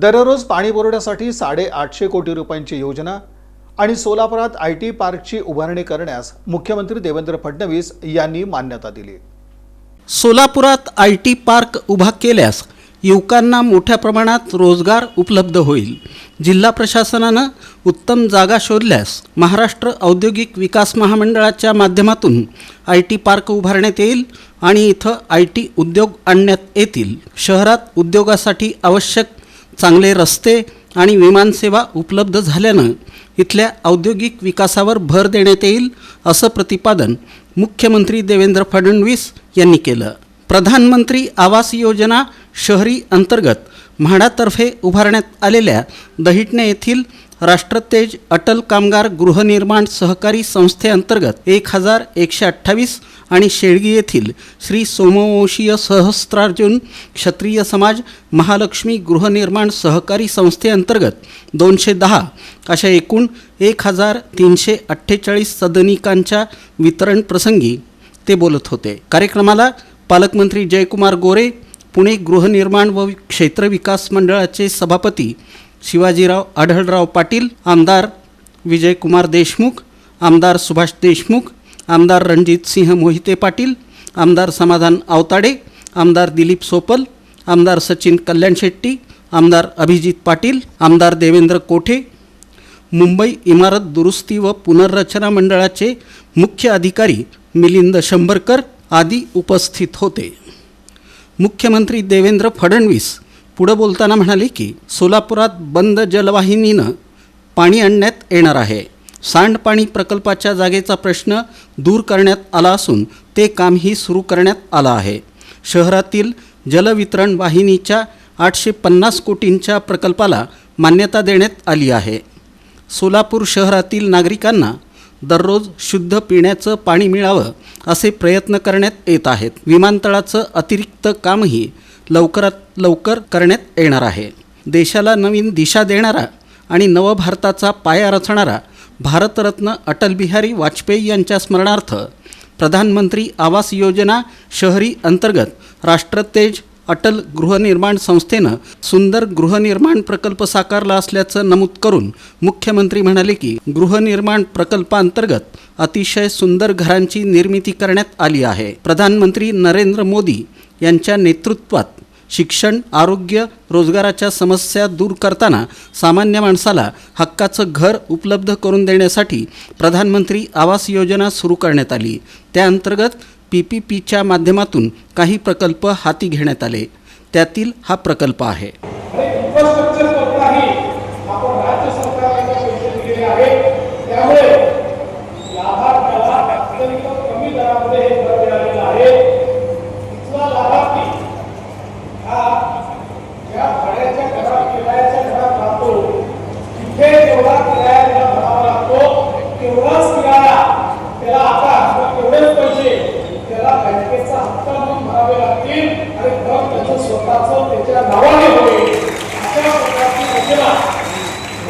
दररोज पाणी पुरवठ्यासाठी साडेआठशे कोटी रुपयांची योजना आणि सोलापुरात आय टी पार्कची उभारणी करण्यास मुख्यमंत्री देवेंद्र फडणवीस यांनी मान्यता दिली. सोलापुरात आय टी पार्क उभा केल्यास युवकांना मोठ्या प्रमाणात रोजगार उपलब्ध होईल. जिल्हा प्रशासनानं उत्तम जागा शोधल्यास महाराष्ट्र औद्योगिक विकास महामंडळाच्या माध्यमातून आय टी पार्क उभारण्यात येईल आणि इथं आय टी उद्योग आणण्यात येतील. शहरात उद्योगासाठी आवश्यक चांगले रस्ते आणि विमानसेवा उपलब्ध झाल्यानं इथल्या औद्योगिक विकासावर भर देण्यात येईल असं प्रतिपादन मुख्यमंत्री देवेंद्र फडणवीस यांनी केलं. प्रधानमंत्री आवास योजना शहरी अंतर्गत म्हाडातर्फे उभारण्यात आलेल्या दहिटणे येथील राष्ट्रतेज अटल कामगार गृहनिर्माण सहकारी संस्थेअंतर्गत एक हजार एकशे अठ्ठावीस आणि शेळगी येथील श्री सोमवंशीय सहस्त्रार्जुन क्षत्रिय समाज महालक्ष्मी गृहनिर्माण सहकारी संस्थेअंतर्गत दोनशे दहा अशा एकूण एक हजार तीनशे अठ्ठेचाळीस सदनिकांच्या वितरण प्रसंगी ते बोलत होते. कार्यक्रमाला पालकमंत्री जयकुमार गोरे पुणे गृहनिर्माण व क्षेत्र विकास मंडळाचे सभापती शिवाजीराव आढळराव पाटील आमदार विजयकुमार देशमुख आमदार सुभाष देशमुख आमदार रणजितसिंह मोहिते पाटील आमदार समाधान आवताडे आमदार दिलीप सोपल आमदार सचिन कल्याण शेट्टी आमदार अभिजित पाटील आमदार देवेंद्र कोठे मुंबई इमारत दुरुस्ती व पुनर्रचना मंडळाचे मुख्य अधिकारी मिलिंद शंभरकर आदी उपस्थित होते. मुख्यमंत्री देवेंद्र फडणवीस पुढं बोलताना म्हणाले की सोलापुरात बंद जलवाहिनीनं पाणी आणण्यात येणार आहे. सांडपाणी प्रकल्पाच्या जागेचा प्रश्न दूर करण्यात आला असून ते कामही सुरू करण्यात आलं आहे. शहरातील जलवितरण वाहिनीच्या आठशे पन्नास कोटींच्या प्रकल्पाला मान्यता देण्यात आली आहे. सोलापूर शहरातील नागरिकांना दररोज शुद्ध पिण्याचं पाणी मिळावं असे प्रयत्न करण्यात येत आहेत. विमानतळाचं अतिरिक्त कामही लवकरात लवकर करण्यात येणार आहे. देशाला नवीन दिशा देणारा आणि नवभारताचा पाया रचणारा भारतरत्न अटल बिहारी वाजपेयी यांच्या स्मरणार्थ प्रधानमंत्री आवास योजना शहरी अंतर्गत राष्ट्रतेज अटल गृहनिर्माण संस्थेनं सुंदर गृहनिर्माण प्रकल्प साकारला असल्याचं नमूद करून मुख्यमंत्री म्हणाले की गृहनिर्माण प्रकल्पांतर्गत अतिशय सुंदर घरांची निर्मिती करण्यात आली आहे. प्रधानमंत्री नरेंद्र मोदी यांच्या नेतृत्वात शिक्षण आरोग्य रोजगाराच्या समस्या दूर करताना सामान्य माणसाला हक्काचं घर उपलब्ध करून देण्यासाठी प्रधानमंत्री आवास योजना सुरू करण्यात आली. त्याअंतर्गत पी पी पीच्या माध्यमातून काही प्रकल्प हाती घेण्यात आले. त्यातील हा प्रकल्प आहे आणि इन्फ्रास्ट्रक्चर करताही आपण राज्य सरकारला पैसे दिलेले आहेत त्यामुळे लाभार्थ्याला अत्यंत कमी दरामध्ये हे घर मिळालेलं आहे इथला लाभार्थी हा ज्या भाड्याच्या घरात किरायाच्या घरात राहतो तिथे जेवढा किराया त्याला भरावा लागतो किराया त्याला आता एवढेच पैसे त्याला बँकेचा हप्ता म्हणून भरावे लागतील आणि मग त्याचं स्वतःच त्याच्या नावाने होईल. अशा प्रकारची योजना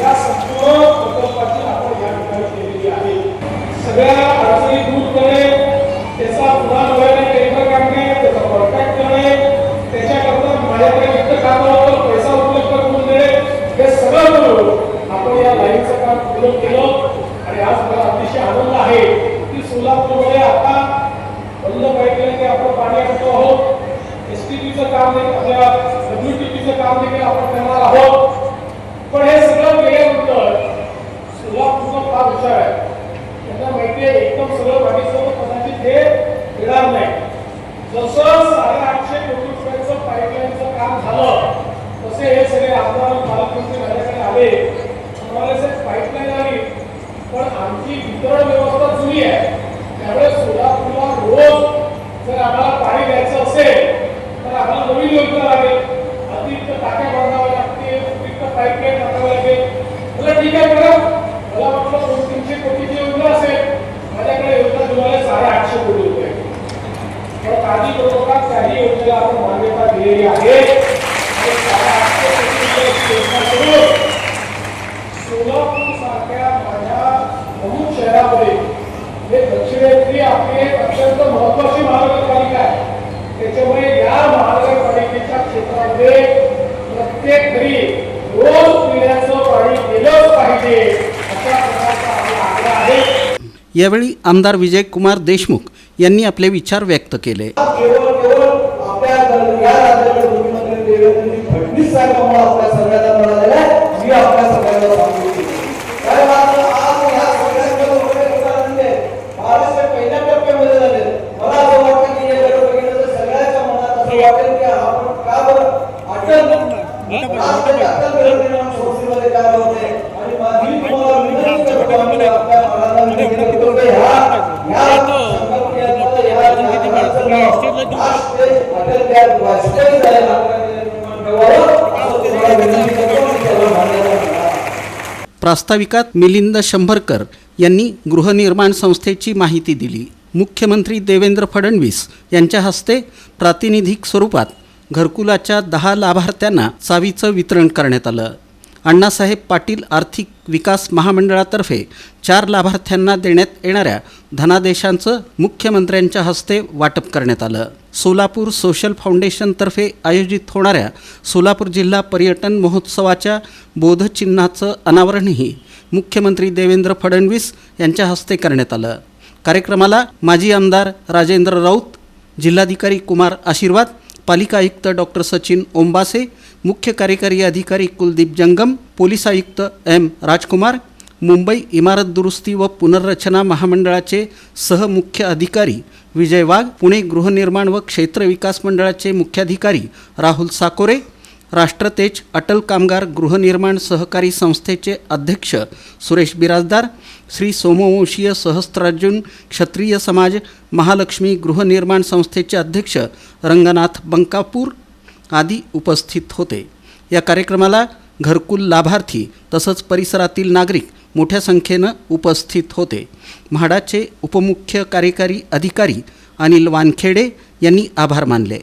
या संपूर्ण प्रकल्पाची आपण या ठिकाणी केलेली आहे सगळ्या अडचणी दूर करणे त्याचा पुन्हा नव्याने टेंडर काढणे त्याचा कॉन्ट्रॅक्ट करणे त्याच्याकरता माझ्याकडे वित्त खात्यावर पैसा उपलब्ध करून देणे हे सगळं करून आपण या लाईनचं काम पूर्ण केलं आणि आज मला अतिशय आनंद आहे की सोलापूरमध्ये आता बंद पाहिजे की आपण पाणी आणतो आहोत एस टी पीचं काम देखील आपल्या डब्ल्यू टी पीचं काम देखील आपण करणार आहोत. पण हे सगळं केल्यानंतर सोलापूरचा फार हुशार आहे. त्यांना माहिती आहे एकदम सगळं पाठीसोबत कदाचित हे येणार नाही. जसं साडे आठशे कोटी रुपयांचं पाईपलाईनचं काम झालं तसे हे सगळे आमदार पालकमंत्री माझ्याकडे आले. म्हणाले पाईपलाईन आली पण आमची वितरण व्यवस्था जुनी आहे. त्यामुळे सोलापूरला रोज जर आम्हाला पाणी द्यायचं असेल तर आम्हाला नवीन योजना लागेल अतिरिक्त टाक्या बांधाव्या लागतील अतिरिक्त पाईपलाईन टाकावं लागेल मला ठीक आहे मॅडम मला वाटलं दोन तीनशे कोटीची योजना असेल माझ्याकडे योजना तुम्हाला साडेआठशे कोटी रुपये पण काळजीपूर्वक काही योजनेला आपण मान्यता दिलेली आहे. सोलापूर सारख्या माझ्या प्रमुख शहरामध्ये हे दक्षिणेतली आपली एक अत्यंत महत्वाची महानगरपालिका आहे. त्याच्यामुळे या महानगरपालिकेच्या क्षेत्रामध्ये प्रत्येक घरी रोज पिण्याचं पाणी गेलंच पाहिजे अशा प्रकारचा आग्रह आहे. यावेळी आमदार विजयकुमार देशमुख यांनी आपले विचार व्यक्त केले. देवेंद्रजी फडणवीस साहेबांमुळे आपल्या सगळ्यांना मिळालेलं आहे मी आपल्या सगळ्यांना सांगू इच्छितो काय मात्र आज ह्या सगळ्यांच्या लोकांमध्ये महाराष्ट्र पहिल्या टप्प्यामध्ये झाले मला असं वाटतं की हे जर बघितलं तर सगळ्यांच्या मनात असं वाटेल की आपण का बरं अटल अटल बिहारी संस्थेमध्ये काय होते आणि मी तुम्हाला विनंती करतो आम्ही आपल्या महाराजांना विनंती करतो की ह्या ह्या संकल्पनेचं, ह्या आज ते अटल बिहारी वाजपेयी साहेब आपल्याकडे निर्माण ठेवावं, असं तुम्हाला विनंती करतो आणि त्याला मान्यता द्या. प्रास्ताविकात मिलिंद शंभरकर यांनी गृहनिर्माण संस्थेची माहिती दिली. मुख्यमंत्री देवेंद्र फडणवीस यांच्या हस्ते प्रातिनिधिक स्वरूपात घरकुलाच्या दहा लाभार्थ्यांना चावीचं वितरण करण्यात आलं. अण्णासाहेब पाटील आर्थिक विकास महामंडळातर्फे चार लाभार्थ्यांना देण्यात येणाऱ्या धनादेशांचं मुख्यमंत्र्यांच्या हस्ते वाटप करण्यात आलं. सोलापूर सोशल फाउंडेशनतर्फे आयोजित होणाऱ्या सोलापूर जिल्हा पर्यटन महोत्सवाच्या बोधचिन्हाचं अनावरणही मुख्यमंत्री देवेंद्र फडणवीस यांच्या हस्ते करण्यात आलं. कार्यक्रमाला माजी आमदार राजेंद्र राऊत जिल्हाधिकारी कुमार आशीर्वाद पालिका आयुक्त डॉक्टर सचिन ओंबासे मुख्य कार्यकारी अधिकारी कुलदीप जंगम पोलीस आयुक्त एम राजकुमार मुंबई इमारत दुरुस्ती व पुनर्रचना महामंडळाचे सहमुख्य अधिकारी विजय वाघ पुणे गृहनिर्माण व क्षेत्र विकास मंडळाचे मुख्याधिकारी राहुल साकोरे राष्ट्रतेज अटल कामगार गृहनिर्माण सहकारी संस्थेचे अध्यक्ष सुरेश बिराजदार श्री सोमवंशीय सहस्त्रार्जुन क्षत्रिय समाज महालक्ष्मी गृहनिर्माण संस्थेचे अध्यक्ष रंगनाथ बंकापूर आदी उपस्थित होते. या कार्यक्रमाला घरकुल लाभार्थी तसंच परिसरातील नागरिक मोठ्या संख्येनं उपस्थित होते. म्हाडाचे उपमुख्य कार्यकारी अधिकारी अनिल वानखेडे यांनी आभार मानले.